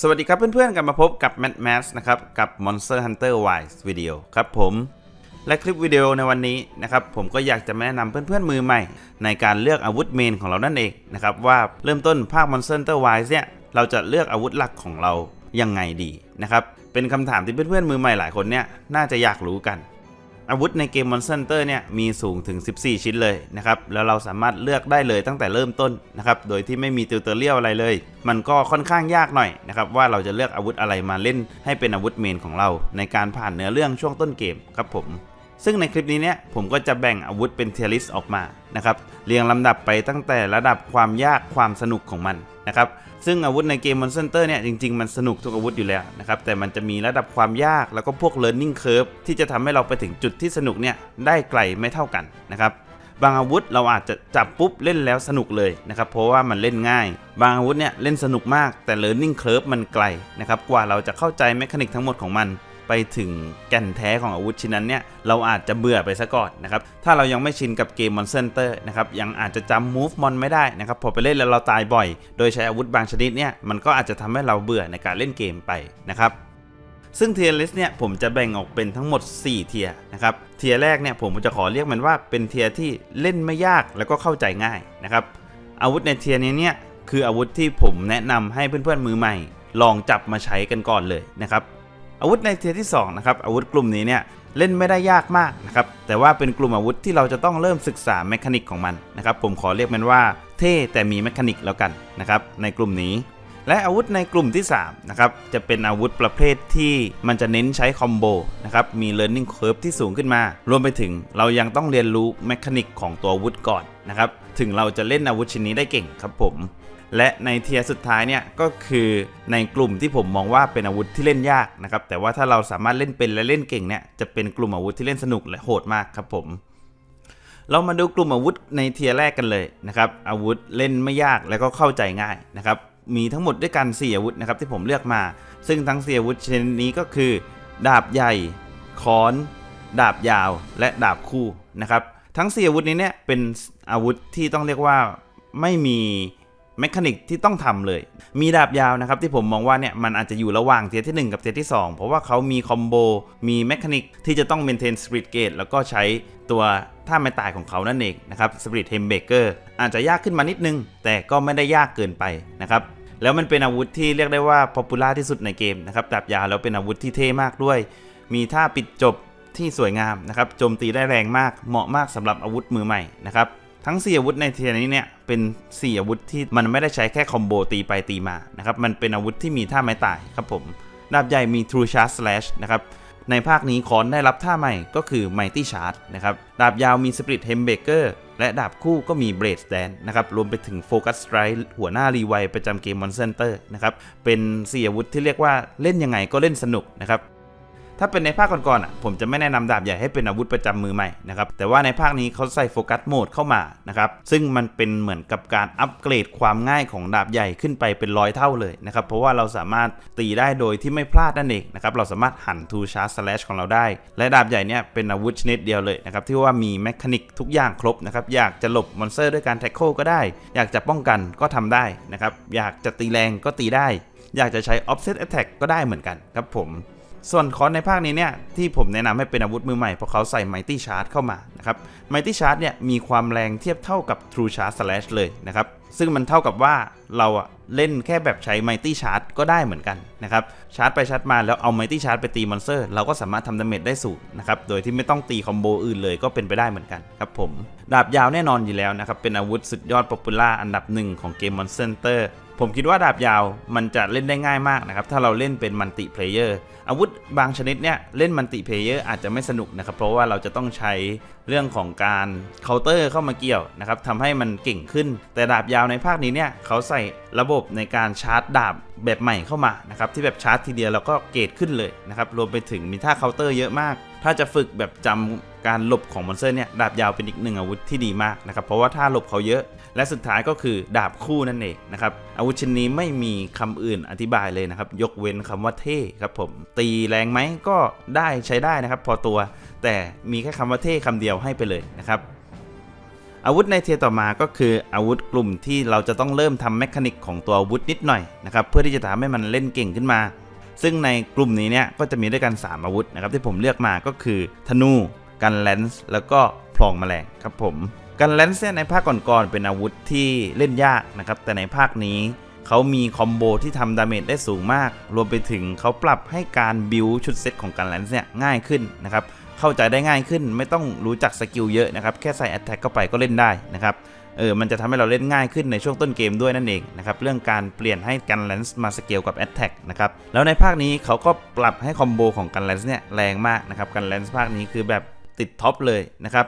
สวัสดีครับเพื่อนๆกลับมาพบกับ Mad Max นะครับ กับ Monster Hunter Wilds Video ครับผม และคลิปวิดีโอในวันนี้นะครับ ผมก็อยากจะแนะนำเพื่อนๆมือใหม่ ในการเลือกอาวุธเมนของเรานั่นเองนะครับ ว่าเริ่มต้นภาค Monster Hunter Wilds เนี่ย เราจะเลือกอาวุธหลักของเรายังไงดีนะครับ เป็นคำถามที่เพื่อนๆมือใหม่หลายคนเนี่ยน่าจะอยากรู้กัน อาวุธในเกม Monster Hunter เนี่ยมีสูงถึง 14 ชิ้นเลยนะครับ แล้วเราสามารถเลือกได้เลยตั้งแต่เริ่มต้นนะครับ โดยที่ไม่มีติวเตอร์เรียลอะไรเลย มันก็ค่อนข้างยากหน่อยนะครับ ว่าเราจะเลือกอาวุธอะไรมาเล่นให้เป็นอาวุธเมนของเรา ในการผ่านเนื้อเรื่องช่วงต้นเกมครับผม ซึ่งในคลิปนี้เนี่ยผมก็จะแบ่งอาวุธเป็นเทียริสออกมานะครับเรียงลำดับไปตั้งแต่ระดับความยากความสนุกของมันนะครับซึ่งอาวุธในเกม Monster Hunter เนี่ยจริงๆ มันสนุกทุกอาวุธอยู่แล้วนะครับแต่มันจะมีระดับความยากแล้วก็พวก learning curve ที่จะทำให้เราไปถึงจุดที่สนุกเนี่ยได้ไกลไม่เท่ากันนะครับบางอาวุธเราอาจจะจับปุ๊บเล่นแล้วสนุกเลยนะครับเพราะว่ามันเล่นง่าย บางอาวุธเนี่ยเล่นสนุกมากแต่ learning curve มันไกลนะครับกว่าเราจะเข้าใจแมคานิกทั้งหมดของมัน ไปถึงแก่นแท้ของอาวุธชิ้นนั้นเนี่ยเราอาจจะเบื่อไปซะก่อนนะครับถ้าเรายังไม่ชินกับเกม Monster Hunter นะครับยังอาจจะจำ move mon ไม่ได้นะครับพอไปเล่นแล้วเราตายบ่อย โดยใช้อาวุธบางชนิดเนี่ยมันก็อาจจะทำให้เราเบื่อในการเล่นเกมไปนะครับซึ่งเทียร์ลิสเนี่ยผมจะแบ่งออกเป็นทั้งหมด 4 เทียร์นะครับเทียร์แรกเนี่ยผมจะขอเรียกมันว่าเป็นเทียร์ที่เล่นไม่ยากแล้วก็เข้าใจง่ายนะครับอาวุธในเทียร์นี้เนี่ยคืออาวุธที่ผมแนะนำให้เพื่อนๆมือใหม่ ลองจับมาใช้กันก่อนเลยนะครับ อาวุธในเทียร์ที่2นะครับอาวุธกลุ่มนี้เนี่ยเล่นไม่ได้ยากมากนะครับแต่ว่าเป็นกลุ่มอาวุธที่เราจะต้องเริ่มศึกษาแมคานิกของมันนะครับผมขอเรียกมันว่าเท่แต่มีแมคานิกแล้วกันนะครับในกลุ่มนี้และอาวุธในกลุ่มที่3นะครับจะเป็นอาวุธประเภทที่มันจะเน้นใช้คอมโบนะครับมี learning curve ที่สูงขึ้นมา รวมไปถึงเรายังต้องเรียนรู้แมคานิกของตัวอาวุธก่อนนะครับถึงเราจะเล่นอาวุธชิ้นนี้ได้เก่งครับผม และในเทียร์สุดท้ายเนี่ยก็คือในกลุ่มที่ผมมองว่าเป็นอาวุธที่เล่นยากนะครับแต่ว่าถ้าเราสามารถเล่นเป็นและเล่นเก่งเนี่ยจะเป็นกลุ่มอาวุธที่เล่นสนุกและโหดมากครับผมเรามาดูกลุ่มอาวุธในเทียร์แรกกันเลยนะครับอาวุธเล่นไม่ยากแล้วก็เข้าใจง่ายนะครับมีทั้งหมดด้วยกัน 4 อาวุธนะครับที่ผมเลือกมา ซึ่งทั้ง 4 อาวุธชนิดนี้ก็คือ ดาบใหญ่ ค้อน ดาบยาว และดาบคู่นะครับทั้ง 4 อาวุธนี้เนี่ยเป็นอาวุธที่ต้องเรียกว่าไม่มี แมคานิกที่ต้องทำเลย มีดาบยาวนะครับที่ผมมองว่าเนี่ยมันอาจจะอยู่ระหว่างเทียที่ 1 กับเทียที่ 2 เพราะว่าเขามีคอมโบมีแมคานิกที่จะต้องเมนเทนสปริตเกตแล้วก็ใช้ตัวท่าไม้ตายของเขานั่นเองนะครับสปริตเฮมเบเกอร์อาจจะยากขึ้นมานิดนึง แต่ก็ไม่ได้ยากเกินไปนะครับแล้วมันเป็นอาวุธที่เรียกได้ว่าป๊อปปูล่าที่สุดในเกมนะครับดาบยาวแล้วเป็นอาวุธที่เท่มากด้วย มีท่าปิดจบที่สวยงามนะครับโจมตีได้แรงมากเหมาะมากสำหรับอาวุธมือใหม่นะครับ ทั้ง 4 อาวุธในเทียนี้เนี่ยเป็น 4 อาวุธที่มันไม่ได้ใช้แค่คอมโบตีไปตีมานะครับมันเป็นอาวุธที่มีท่าไม้ตายครับผมดาบใหญ่มี True Charge Slash นะครับในภาคนี้คอนได้รับท่าใหม่ก็คือ Mighty Charge นะครับดาบยาวมี Spirit Hembecker และดาบคู่ก็มี Blade Stand นะครับรวมไปถึง Focus Strike หัวหน้ารีไวประจำเกม Monster นะครับเป็น4อาวุธที่เรียกว่าเล่นยังไงก็เล่นสนุกนะครับ ถ้าเป็นในภาคก่อนๆอะผมจะไม่แนะนำดาบใหญ่ให้เป็นอาวุธประจำมือใหม่นะครับแต่ว่าในภาคนี้เขาใส่โฟกัสโหมดเข้ามานะครับซึ่งมันเป็นเหมือนกับการอัปเกรดความง่ายของดาบใหญ่ขึ้นไปเป็นร้อยเท่าเลยนะครับเพราะว่าเราสามารถตีได้โดยที่ไม่พลาดนั่นเองนะครับเราสามารถหันทูชาร์สแลชของเราได้ และดาบใหญ่เนี่ยเป็นอาวุธชนิดเดียวเลยนะครับที่ว่ามีแมคานิกทุกอย่างครบนะครับอยากจะหลบมอนสเตอร์ด้วยการแท็กโคก็ได้ อยากจะป้องกันก็ทำได้นะครับอยากจะตีแรงก็ตีได้ อยากจะใช้ offset attack ก็ได้เหมือนกันครับผม ส่วนคอนในภาคนี้เนี่ยที่ผมแนะนำให้เป็นอาวุธมือใหม่เพราะเขาใส่ Mighty Charge เข้ามานะครับ Mighty Charge เนี่ยมีความแรงเทียบเท่ากับ True Charge Slash เลยนะครับซึ่งมันเท่ากับว่าเราอะเล่นแค่แบบใช้ Mighty Charge ก็ได้เหมือนกันนะครับชาร์จไปชาร์จมาแล้วเอา Mighty Charge ไปตีมอนสเตอร์เราก็สามารถทำดาเมจได้สูงนะครับโดยที่ไม่ต้องตีคอมโบอื่นเลยก็เป็นไปได้เหมือนกันครับผมดาบยาวแน่นอนอยู่แล้วนะครับเป็นอาวุธสุดยอดป๊อปปูล่าอันดับหนึ่งของเกม Monster Hunter ผมคิดว่าดาบยาวมันจะเล่นได้ง่ายมากนะครับ ถ้าเราเล่นเป็นมัลติเพลเยอร์อาวุธบางชนิดเนี่ยเล่นมัลติเพลเยอร์อาจจะไม่สนุกนะครับ เพราะว่าเราจะต้องใช้เรื่องของการเคาน์เตอร์เข้ามาเกี่ยวนะครับทำให้มันเก่งขึ้น แต่ดาบยาวในภาคนี้เนี่ยเขาใส่ระบบในการชาร์จดาบแบบใหม่เข้ามานะครับที่แบบชาร์จทีเดียวแล้วก็เกรดขึ้นเลยนะครับรวมไปถึงมีท่าเคาน์เตอร์เยอะมาก ถ้าจะฝึกแบบจำการหลบของมอนสเตอร์เนี่ยดาบยาวเป็นอีกหนึ่งอาวุธที่ดีมากนะครับเพราะว่าท่าหลบเขาเยอะ และสุดท้ายก็คือดาบคู่นั่นเองนะครับอาวุธชิ้นนี้ไม่มีคำอื่นอธิบายเลยนะครับยกเว้นคำว่าเท่ครับผมตีแรงไหมก็ได้ใช้ได้นะครับ พอตัว แต่มีแค่คำว่าเท่คำเดียวให้ไปเลยนะครับอาวุธในเทียต่อมาก็คืออาวุธกลุ่มที่เราจะต้องเริ่มทำแมคานิกของตัวอาวุธนิดหน่อยนะครับเพื่อที่จะทำให้มันเล่นเก่งขึ้นมา ซึ่งในกลุ่มนี้เนี่ยก็จะมีด้วยกัน 3 อาวุธนะครับที่ผมเลือกมาก็คือธนูกันแลนส์แล้วก็พลองแมลงครับผมกันแลนส์เนี่ยในภาคก่อนๆเป็นอาวุธที่เล่นยากนะครับแต่ในภาคนี้เขามีคอมโบที่ทำดาเมจได้สูงมาก รวมไปถึงเขาปรับให้การบิวชุดเซตของกันแลนส์เนี่ยง่ายขึ้นนะครับเข้าใจได้ง่ายขึ้น ไม่ต้องรู้จักสกิลเยอะนะครับแค่ใส่แอตแทกเข้าไปก็เล่นได้นะครับ เออมันจะทำให้เราเล่นง่ายขึ้นในช่วงต้นเกมด้วยนั่นเองนะครับเรื่องการเปลี่ยนให้กันแลนส์มาสเกลกับแอตแทกนะครับแล้วในภาคนี้เขาก็ปรับให้คอมโบของกันแลนส์เนี่ยแรงมากนะครับกันแลนส์ภาคนี้คือแบบติดท็อปเลยนะครับ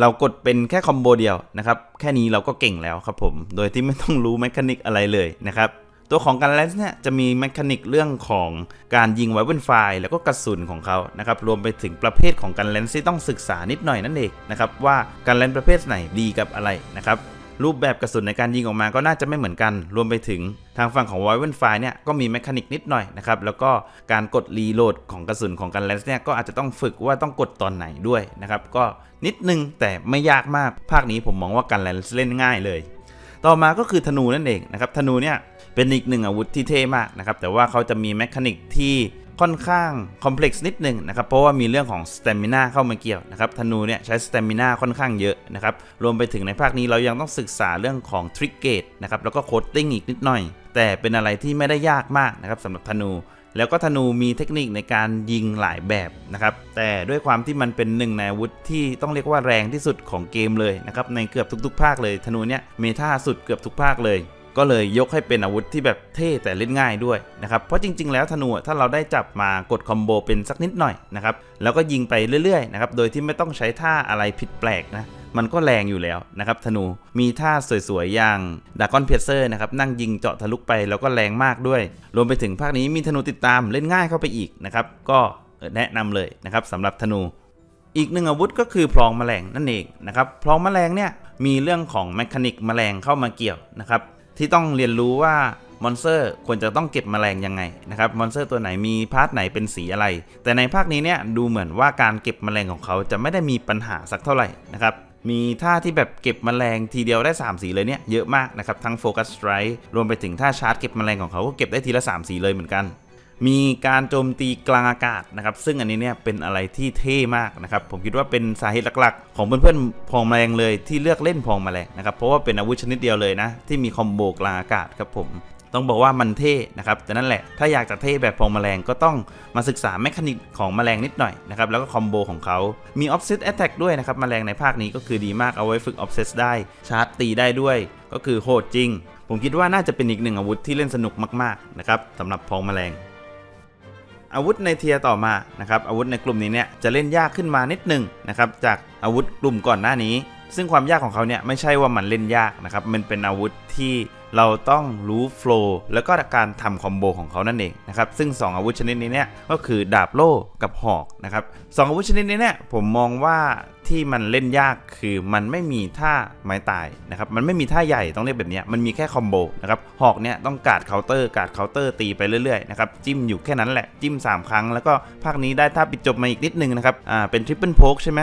เรากดเป็นแค่คอมโบเดียวนะครับแค่นี้เราก็เก่งแล้วครับผม โดยที่ไม่ต้องรู้แมคานิกอะไรเลยนะครับ ตัวของกันแลนส์เนี่ยจะมีแมคานิกเรื่องของการยิงไวเวนไฟล์แล้วก็กระสุนของเขานะครับรวมไปถึงประเภทของกันแลนส์ที่ต้องศึกษานิดหน่อยนั่นเองนะครับว่ากันแลนส์ประเภทไหนดีกับอะไรนะครับรูปแบบกระสุนในการยิงออกมาก็น่าจะไม่เหมือนกัน รวมไปถึงทางฝั่งของ w i เ e n f i เนี่ยก็มีแมคานิกนิดหน่อยนะครับ แล้วก็การกดรีโหลดของกระสุนของกันแลนส์เนี่ยก็อาจจะต้องฝึกว่าต้องกดตอนไหนด้วยนะครับ ก็นิดนึงแต่ไม่ยากมาก ภาคนี้ผมมองว่ากันแลนส์เล่นง่ายเลย ต่อมาก็คือธนูนั่นเองนะครับ ธนูเนี่ย เป็นอีกหนึ่งอาวุธที่เท่มากนะครับ แต่ว่าเขาจะมีแมคานิกที่ค่อนข้างคอมเพล็กซ์นิดหนึ่งนะครับ เพราะว่ามีเรื่องของสเตมินาเข้ามาเกี่ยวนะครับธนูเนี่ยใช้สเตมินาค่อนข้างเยอะนะครับ รวมไปถึงในภาคนี้เรายังต้องศึกษาเรื่องของทริกเกตนะครับ แล้วก็โคดติ้งอีกนิดหน่อย แต่เป็นอะไรที่ไม่ได้ยากมากนะครับสำหรับธนู แล้วก็ธนูมีเทคนิคในการยิงหลายแบบนะครับ แต่ด้วยความที่มันเป็นหนึ่งในอาวุธที่ต้องเรียกว่าแรงที่สุดของเกมเลยนะครับ ในเกือบทุก ๆ ภาคเลย ธนูเนี่ยเมท่าสุดเกือบทุกภาคเลย ก็เลยยกให้เป็นอาวุธที่แบบเท่แต่เล่นง่ายด้วยนะครับ เพราะจริง ๆ แล้วธนูถ้าเราได้จับมากดคอมโบเป็นสักนิดหน่อยนะครับ แล้วก็ยิงไปเรื่อยๆนะครับ โดยที่ไม่ต้องใช้ท่าอะไรผิดแปลกนะ มันก็แรงอยู่แล้วนะครับธนู มีท่าสวยๆอย่างดากอนเพเซอร์นะครับนั่งยิงเจาะทะลุไปแล้วก็แรงมากด้วย รวมไปถึงภาคนี้มีธนูติดตามเล่นง่ายเข้าไปอีกนะครับ ก็แนะนำเลยนะครับสำหรับธนูอีกหนึ่งอาวุธก็คือพลองแมลงนั่นเองนะครับพลองแมลงเนี่ยมีเรื่องของแมคานิกแมลงเข้ามาเกี่ยวนะครับ ที่ต้องเรียนรู้ว่ามอนสเตอร์ควรจะต้องเก็บแมลงยังไงนะครับมอนสเตอร์ตัวไหนมีพาร์ทไหนเป็นสีอะไร แต่ในภาคนี้เนี่ยดูเหมือนว่าการเก็บแมลงของเขาจะไม่ได้มีปัญหาสักเท่าไหร่นะครับมีท่าที่แบบเก็บแมลงทีเดียวได้ 3 สีเลยเนี่ยเยอะมากนะครับทั้งโฟกัสสไตร์รวมไปถึงท่าชาร์จเก็บแมลงของเขาก็เก็บได้ทีละ 3 สีเลยเหมือนกัน มีการโจมตีกลางอากาศนะครับ ซึ่งอันนี้เนี่ยเป็นอะไรที่เท่มากนะครับ ผมคิดว่าเป็นสาเหตุหลักๆ ของเพื่อนๆพองแมลงเลยที่เลือกเล่นพองแมลงนะครับ เพราะว่าเป็นอาวุธชนิดเดียวเลยนะ ที่มีคอมโบกลางอากาศครับผมต้องบอกว่ามันเท่นะครับ แต่นั่นแหละ ถ้าอยากจะเท่แบบพองแมลงก็ต้องมาศึกษาแมคานิกของแมลงนิดหน่อยนะครับ แล้วก็คอมโบของเขา มี offset attack ด้วยนะครับ แมลงในภาคนี้ก็คือดีมาก เอาไว้ฝึก offset ได้ ชาร์จตีได้ด้วย ก็คือโหดจริง ผมคิดว่าน่าจะเป็นอีกหนึ่งอาวุธที่เล่นสนุกมากๆนะครับสำหรับพองแมลง อาวุธในเทียต่อมานะครับอาวุธในกลุ่มนี้เนี่ยจะเล่นยากขึ้นมานิดหนึ่งนะครับจากอาวุธกลุ่มก่อนหน้านี้ ซึ่งความยากของเขาเนี่ยไม่ใช่ว่ามันเล่นยากนะครับมันเป็นอาวุธที่เราต้องรู้โฟล์แล้วก็การทำคอมโบของเขานั่นเองนะครับซึ่ง 2 อาวุธชนิดนี้เนี่ยก็คือดาบโล่กับหอกนะครับสองอาวุธชนิดนี้เนี่ยผมมองว่า ที่มันเล่นยากคือมันไม่มีท่าไม้ตายนะครับมันไม่มีท่าใหญ่ต้องเรียกแบบนี้มันมีแค่คอมโบนะครับหอกเนี่ยต้องกาดเคาน์เตอร์กาดเคาน์เตอร์ตีไปเรื่อยๆนะครับจิ้มอยู่แค่นั้นแหละจิ้ม 3 ครั้ง แล้วก็ภาคนี้ได้ท่าปิดจบมาอีกนิดนึงนะครับอ่าเป็นทริปเปิลโพกใช่ไหม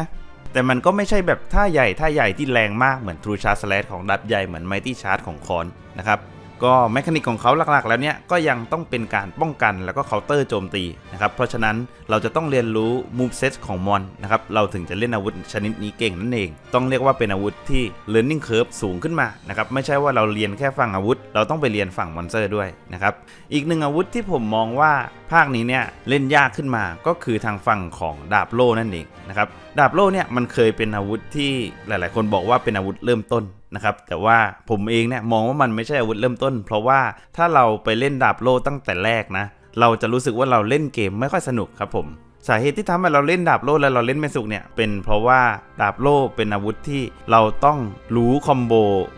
แต่มันก็ไม่ใช่แบบท่าใหญ่ท่าใหญ่ที่แรงมากเหมือน True Charge Slash ของดับใหญ่เหมือน Mighty Charge ของคอนนะครับ ก็แมคานิกของเขาหลักๆ แล้วเนี่ยก็ยังต้องเป็นการป้องกันแล้วก็เคาน์เตอร์โจมตีนะครับเพราะฉะนั้นเราจะต้องเรียนรู้ move set ของมอนนะครับเราถึงจะเล่นอาวุธชนิดนี้เก่งนั่นเอง ต้องเรียกว่าเป็นอาวุธที่ learning curve สูงขึ้นมานะครับไม่ใช่ว่าเราเรียนแค่ฝั่งอาวุธ เราต้องไปเรียนฝั่งมอนสเตอร์ด้วยนะครับอีกหนึ่งอาวุธที่ผมมองว่าภาคนี้เนี่ยเล่นยากขึ้นมาก็คือทางฝั่งของดาบโล่นั่นเองนะครับดาบโล่เนี่ยมันเคยเป็นอาวุธที่หลาย ๆ คนบอกว่าเป็นอาวุธเริ่มต้น นะครับแต่ว่าผมเองเนี่ยมองว่ามันไม่ใช่อาวุธเริ่มต้น เพราะว่าถ้าเราไปเล่นดาบโล่ตั้งแต่แรกนะเราจะรู้สึกว่าเราเล่นเกมไม่ค่อยสนุกครับผม สาเหตุที่ทำให้เราเล่นดาบโล่แล้วเราเล่นไม่สุกเนี่ยเป็นเพราะว่าดาบโล่เป็นอาวุธที่เราต้องรู้คอมโบ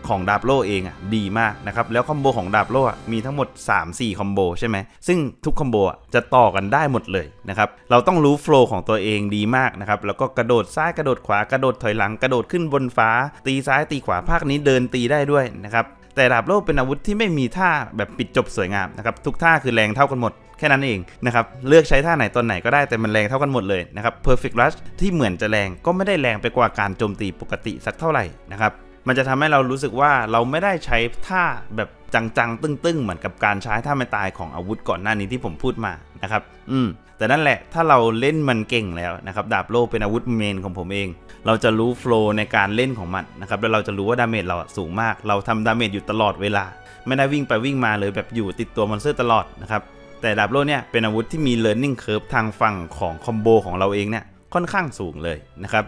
ของดาบโล่เองอะดีมากนะครับแล้วคอมโบของดาบโล่มีทั้งหมด 3-4คอมโบใช่ไหมซึ่งทุกคอมโบอะจะต่อกันได้หมดเลยนะครับเราต้องรู้โฟล์ของตัวเองดีมากนะครับแล้วก็กระโดดซ้ายกระโดดขวากระโดดถอยหลังกระโดดขึ้นบนฟ้า ตีซ้ายตีขวาภาคนี้เดินตีได้ด้วยนะครับ แต่ดาบโล่เป็นอาวุธที่ไม่มีท่าแบบปิดจบสวยงามนะครับทุกท่าคือแรงเท่ากันหมดแค่นั้นเองนะครับเลือกใช้ท่าไหนตอนไหนก็ได้แต่มันแรงเท่ากันหมดเลยนะครับ perfect rush ที่เหมือนจะแรงก็ไม่ได้แรงไปกว่าการโจมตีปกติสักเท่าไหร่นะครับมันจะทำให้เรารู้สึกว่าเราไม่ได้ใช้ท่าแบบจังๆ ตึ้งๆ เหมือนกับการใช้ท่าไม่ตายของอาวุธก่อนหน้านี้ที่ผมพูดมานะครับ อืม แต่นั่นแหละถ้าเราเล่นมันเก่งแล้วนะครับดาบโล่เป็นอาวุธเมนของผมเอง เราจะรู้โฟล์ในการเล่นของมันนะครับแล้วเราจะรู้ว่าดาเมจเราสูงมาก เราทำดาเมจอยู่ตลอดเวลา ไม่ได้วิ่งไปวิ่งมาเลยแบบอยู่ติดตัวมอนสเตอร์ตลอดนะครับแต่ดาบโล่เนี่ยเป็นอาวุธที่มี learning curve ทางฝั่งของคอมโบของเราเองเนี่ยค่อนข้างสูงเลยนะครับ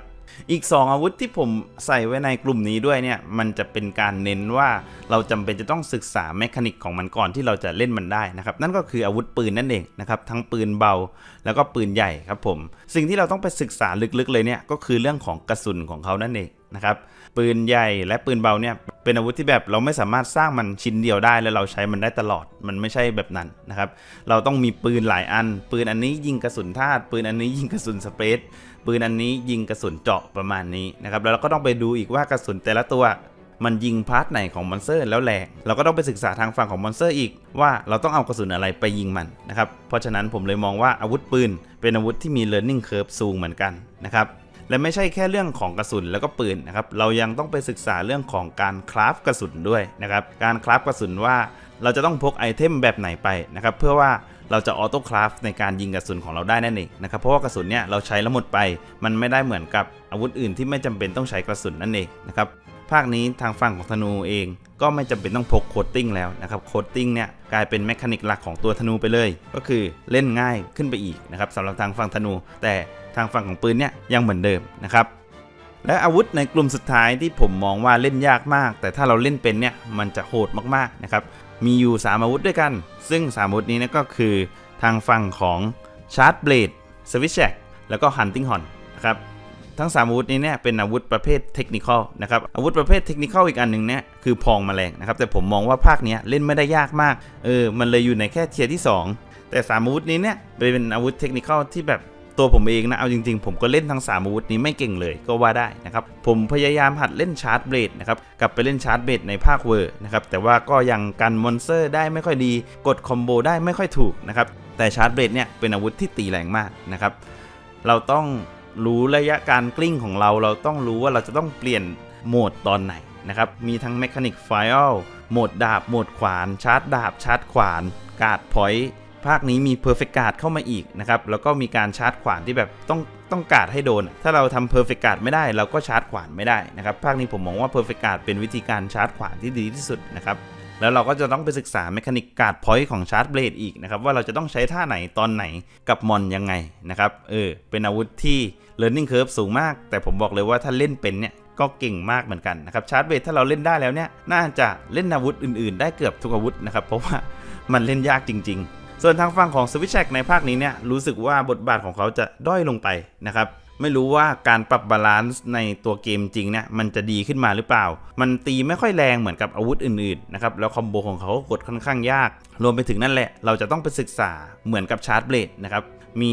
อีก 2 อาวุธที่ผมใส่ไว้ในกลุ่มนี้ด้วยเนี่ย มันจะเป็นการเน้นว่าเราจำเป็นจะต้องศึกษาแมคานิกของมันก่อนที่เราจะเล่นมันได้นะครับ นั่นก็คืออาวุธปืนนั่นเองนะครับ ทั้งปืนเบาแล้วก็ปืนใหญ่ครับผม สิ่งที่เราต้องไปศึกษาลึกๆเลยเนี่ยก็คือเรื่องของกระสุนของเขานั่นเองนะครับ ปืนใหญ่และปืนเบาเนี่ย เป็นอาวุธที่แบบเราไม่สามารถสร้างมันชิ้นเดียวได้แล้วเราใช้มันได้ตลอดมันไม่ใช่แบบนั้นนะครับ เราต้องมีปืนหลายอัน ปืนอันนี้ยิงกระสุนธาตุปืนอันนี้ยิงกระสุนสเปรดปืนอันนี้ยิงกระสุนเจาะประมาณนี้นะครับแล้วเราก็ต้องไปดูอีกว่ากระสุนแต่ละตัวมันยิงพาร์ทไหนของมอนสเตอร์แล้วแหลกเราก็ต้องไปศึกษาทางฝั่งของมอนสเตอร์อีกว่าเราต้องเอากระสุนอะไรไปยิงมันนะครับเพราะฉะนั้นผมเลยมองว่าอาวุธปืน เป็นอาวุธที่มี learning curve สูงเหมือนกันนะครับ และไม่ใช่แค่เรื่องของกระสุนแล้วก็ปืนนะครับเรายังต้องไปศึกษาเรื่องของการคราฟกระสุนด้วยนะครับการคราฟกระสุนว่าเราจะต้องพกไอเทมแบบไหนไปนะครับเพื่อว่าเราจะออโต้คราฟในการยิงกระสุนของเราได้นั่นเองนะครับเพราะว่ากระสุนเนี่ยเราใช้แล้วหมดไป มันไม่ได้เหมือนกับอาวุธอื่นที่ไม่จำเป็นต้องใช้กระสุนนั่นเองนะครับภาคนี้ทางฝั่งของธนูเองก็ไม่จำเป็นต้องพกโคตติ้งแล้วนะครับโคตติ้งเนี่ยกลายเป็นแมคานิกหลักของตัวธนูไปเลย ก็คือเล่นง่ายขึ้นไปอีกนะครับสำหรับทางฝั่งธนู แต่ ทางฝั่งของปืนเนี่ยยังเหมือนเดิมนะครับและอาวุธในกลุ่มสุดท้ายที่ผมมองว่าเล่นยากมาก แต่ถ้าเราเล่นเป็นเนี่ยมันจะโหดมากๆนะครับมีอยู่ 3 อาวุธด้วยกัน ซึ่ง 3 อาวุธนี้นะก็คือทางฝั่งของชาร์ b เบลดสวิชแชกแล้วก็ฮันติงฮอนนะครับทั้ง 3 อาวุธนี้เนี่ยเป็นอาวุธประเภทเทคนิคอลนะครับอาวุธประเภทเทคนิคอลอีกอันหนึ่งเนี่ยคือพองแมลงนะครับแต่ผมมองว่าภาคเนี้ยเล่นไม่ได้ยากมากเออมันเลยอยู่ในแค่เทียร์ที่ 2 แต่3อาวุธนี้เนี่ยเป็นอาวุธเทคนิคอลที่แบบ ตัวผมเองนะ เอาจริงๆ ผมก็เล่นทั้ง3อาวุธนี้ไม่เก่งเลยก็ว่าได้นะครับ ผมพยายามหัดเล่นชาร์จเบลดนะครับ กลับไปเล่นชาร์จเบลดในภาคเวอร์นะครับ แต่ว่าก็ยังกันมอนสเตอร์ได้ไม่ค่อยดี กดคอมโบได้ไม่ค่อยถูกนะครับ แต่ชาร์จเบลดเนี่ยเป็นอาวุธที่ตีแรงมากนะครับ เราต้องรู้ระยะการกลิ้งของเรา เราต้องรู้ว่าเราจะต้องเปลี่ยนโหมดตอนไหนนะครับ มีทั้ง Mechanic File โหมดดาบ โหมดขวาน ชาร์จดาบ ชาร์จขวาน การ์ดพอยต์ ภาคนี้มี Perfect Guard เข้ามาอีกนะครับแล้วก็มีการชาร์จขวานที่แบบต้องต้องการให้โดน ถ้าเราทำ Perfect Guard ไม่ได้เราก็ชาร์จขวานไม่ได้นะครับภาคนี้ผมมองว่า Perfect Guard เป็นวิธีการชาร์จขวานที่ดีที่สุดนะครับแล้วเราก็จะต้องไปศึกษา Mechanic Guard Point ของชาร์จเบลดอีกนะครับว่าเราจะต้องใช้ท่าไหนตอนไหนกับมอนยังไงนะครับเออเป็นอาวุธที่ learning curve สูงมาก แต่ผมบอกเลยว่าถ้าเล่นเป็นเนี่ยก็เก่งมากเหมือนกันนะครับชาร์จเบลดถ้าเราเล่นได้แล้วเนี่ยน่าจะเล่นอาวุธอื่นๆ ได้เกือบทุกอาวุธนะครับเพราะว่ามันเล่นยากจริง ๆ ส่วนทางฝั่งของสวิชแชกในภาคนี้เนี่ยรู้สึกว่าบทบาทของเขาจะด้อยลงไปนะครับไม่รู้ว่าการปรับบาลานซ์ในตัวเกมจริงเนี่ยมันจะดีขึ้นมาหรือเปล่า มันตีไม่ค่อยแรงเหมือนกับอาวุธอื่นๆนะครับแล้วคอมโบของเขาก็กดค่อนข้างยาก รวมไปถึงนั่นแหละ เราจะต้องไปศึกษาเหมือนกับชาร์จเบลดนะครับมี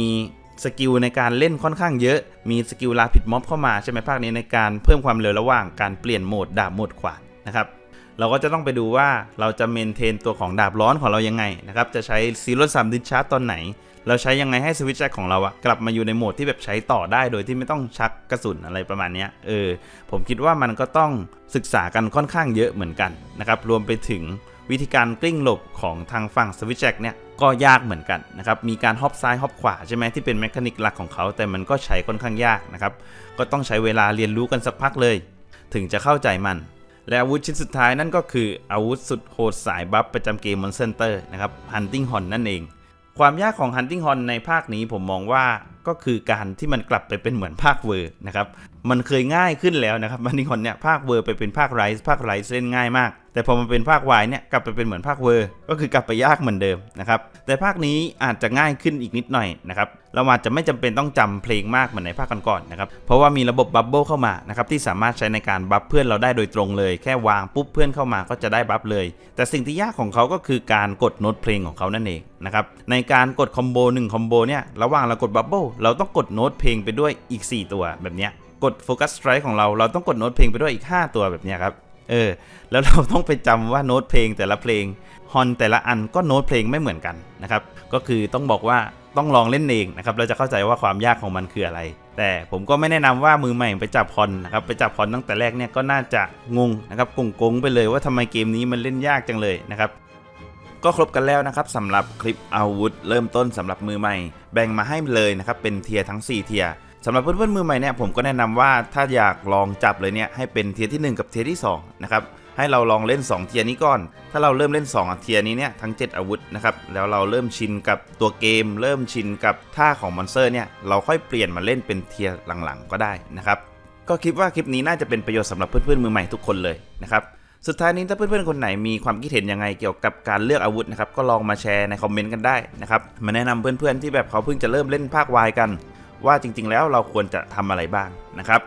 สกิลในการเล่นค่อนข้างเยอะ มีสกิลลาผิดม็อบเข้ามาใช่ไหมภาคนี้ในการเพิ่มความเร็วระหว่างการเปลี่ยนโหมดดาบโหมดขวานนะครับ เราก็จะต้องไปดูว่าเราจะเมนเทนตัวของดาบร้อนของเรายังไงนะครับจะใช้ซีโร่สามดิชาร์ตตอนไหน เราใช้ยังไงให้สวิตช์แจ็คของเราอะกลับมาอยู่ในโหมดที่แบบใช้ต่อได้โดยที่ไม่ต้องชักกระสุนอะไรประมาณนี้เออผมคิดว่ามันก็ต้องศึกษากันค่อนข้างเยอะเหมือนกันนะครับรวมไปถึงวิธีการกลิ้งหลบของทางฝั่งสวิตช์แจ็คเนี่ยก็ยากเหมือนกันนะครับ มีการฮอปซ้ายฮอปขวาใช่ไหมที่เป็นแมคานิกหลักของเขา แต่มันก็ใช้ค่อนข้างยากนะครับ ก็ต้องใช้เวลาเรียนรู้กันสักพักเลย ถึงจะเข้าใจมัน และอาวุธชิ้นสุดท้ายนั่นก็คืออาวุธสุดโหดสายบัฟประจำเกม Monster Hunter นะครับ Hunting Horn นั่นเอง ความยากของ Hunting Horn ในภาคนี้ผมมองว่าก็คือการที่มันกลับไปเป็นเหมือนภาคเวอร์นะครับมันเคยง่ายขึ้นแล้วนะครับ Hunting Horn เนี่ยภาคเวอร์ไปเป็นภาคไรส์ภาคไรส์เล่นง่ายมาก แต่พอมันเป็นภาควายเนี่ยกลับไปเป็นเหมือนภาคเวอร์ก็คือกลับไปยากเหมือนเดิมนะครับแต่ภาคนี้อาจจะง่ายขึ้นอีกนิดหน่อยนะครับเราอาจจะไม่จำเป็นต้องจำเพลงมากเหมือนในภาคก่อนๆนะครับเพราะว่ามีระบบบับเบิลเข้ามานะครับที่สามารถใช้ในการบัฟเพื่อนเราได้โดยตรงเลย แค่วางปุ๊บเพื่อนเข้ามาก็จะได้บัฟเลย แต่สิ่งที่ยากของเขาก็คือการกดโน้ตเพลงของเขานั่นเองนะครับในการกดคอมโบ1คอมโบเนี่ยระหว่างเรากดบับเบิลเราต้องกดโน้ตเพลงไปด้วยอีก 4 ตัวแบบเนี้ย กดโฟกัสสไตร์ของเราเราต้องกดโน้ตเพลงไปด้วยอีก 5 ตัวแบบนี้ครับเออแล้วเราต้องไปจำว่าโน้ตเพลงแต่ละเพลงฮอนแต่ละอันก็โน้ตเพลงไม่เหมือนกันนะครับก็คือต้องบอกว่าต้องลองเล่นเองนะครับเราจะเข้าใจว่าความยากของมันคืออะไร แต่ผมก็ไม่แนะนำว่ามือใหม่ไปจับพรนนะครับไปจับพรตั้งแต่แรกเนี่ยก็น่าจะงงนะครับกงๆไปเลยว่าทำไมเกมนี้มันเล่นยากจังเลยนะครับก็ครบกันแล้วนะครับสำหรับคลิปอาวุธ เริ่มต้นสำหรับมือใหม่ แบ่งมาให้เลยนะครับเป็นเทียร์ทั้ง 4 เทียร์ สำหรับเพื่อนๆมือใหม่เนี่ยผมก็แนะนำว่าถ้าอยากลองจับเลยเนี่ยให้เป็นเทียที่ 1 กับเทียที่2นะครับให้เราลองเล่น 2 เทียนี้ก่อน ถ้าเราเริ่มเล่น2อะเทียนี้เนี่ยทั้ง 7 อาวุธนะครับแล้วเราเริ่มชินกับตัวเกม เริ่มชินกับท่าของมอนสเตอร์เนี่ยเราค่อยเปลี่ยนมาเล่นเป็นเทียหลังๆ ก็ได้นะครับก็คิดว่าคลิปนี้น่าจะเป็นประโยชน์สำหรับเพื่อนๆมือใหม่ทุกคนเลยนะครับสุดท้ายนี้ถ้าเพื่อนๆคนไหนมีความคิดเห็นยังไงเกี่ยวกับการเลือกอาวุธนะครับก็ลองมาแชร์ในคอมเมนต์กันได้นะครับมาแนะนำเพื่อนๆที่แบบเขาเพิ่งจะเริ่มเล่นภาควายกัน ว่าจริง ๆ แล้วเราควรจะทำอะไรบ้างนะครับ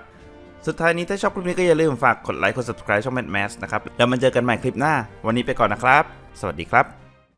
สุดท้ายนี้ถ้าชอบคลิปนี้ก็อย่าลืมฝากกดไลค์กด subscribe ช่อง Mad Max นะครับ แล้วมาเจอกันใหม่คลิปหน้า วันนี้ไปก่อนนะครับ สวัสดีครับ